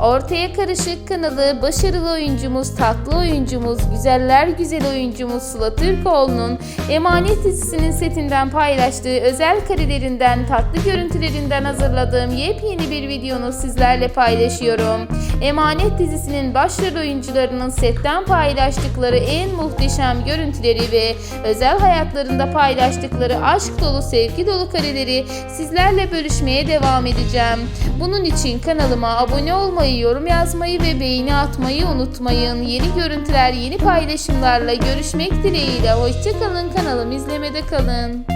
Ortaya Karışık kanalı başarılı oyuncumuz, tatlı oyuncumuz, güzeller güzel oyuncumuz Sıla Türkoğlu'nun Emanet dizisinin setinden paylaştığı özel karelerinden, tatlı görüntülerinden hazırladığım yepyeni bir videonu sizlerle paylaşıyorum. Emanet dizisinin başrol oyuncularının setten paylaştıkları en muhteşem görüntüleri ve özel hayatlarında paylaştıkları aşk dolu, sevgi dolu kareleri sizlerle bölüşmeye devam edeceğim. Bunun için kanalıma abone olmayı, yorum yazmayı ve beğeni atmayı unutmayın. Yeni görüntüler, yeni paylaşımlarla görüşmek dileğiyle. Hoşçakalın kanalım izlemede kalın.